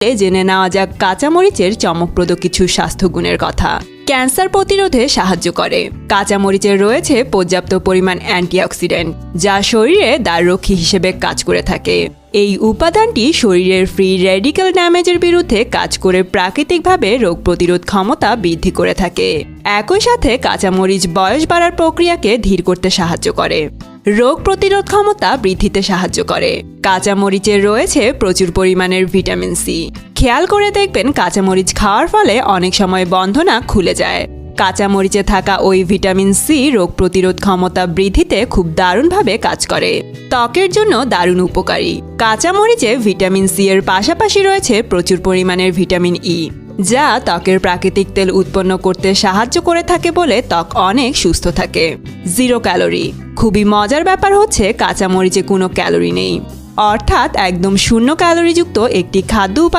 জেনে নেওয়া যাক কাঁচামরিচের চমকপ্রদ কিছু স্বাস্থ্যগুণের কথা। ক্যান্সার প্রতিরোধে সাহায্য করে। কাঁচামরিচের রয়েছে পর্যাপ্ত পরিমাণ অ্যান্টিঅক্সিডেন্ট, যা শরীরে দ্বাররক্ষী হিসেবে কাজ করে থাকে। এই উপাদানটি শরীরের ফ্রি রেডিক্যাল ড্যামেজের বিরুদ্ধে কাজ করে প্রাকৃতিকভাবে রোগ প্রতিরোধ ক্ষমতা বৃদ্ধি করে থাকে। একই সাথে কাঁচামরিচ বয়স বাড়ার প্রক্রিয়াকে ধীর করতে সাহায্য করে। রোগ প্রতিরোধ ক্ষমতা বৃদ্ধিতে সাহায্য করে। কাঁচামরিচে রয়েছে প্রচুর পরিমাণের ভিটামিন সি। খেয়াল করে দেখবেন কাঁচামরিচ খাওয়ার ফলে অনেক সময় বন্ধনা খুলে যায়। কাঁচামরিচে থাকা ওই ভিটামিন সি রোগ প্রতিরোধ ক্ষমতা বৃদ্ধিতে খুব দারুণভাবে কাজ করে। ত্বকের জন্য দারুণ উপকারী। কাঁচামরিচে ভিটামিন সি এর পাশাপাশি রয়েছে প্রচুর পরিমাণের ভিটামিন ই, যা ত্বকের প্রাকৃতিক তেল উৎপন্ন করতে সাহায্য করে থাকে বলে ত্বক অনেক সুস্থ থাকে। Zero calorie. খুবই মজার ব্যাপার হচ্ছে কাঁচামরিচে কোনো ক্যালোরি নেই। অর্থাৎ একদম শূন্য ক্যালোরিযুক্ত একটি খাদ্য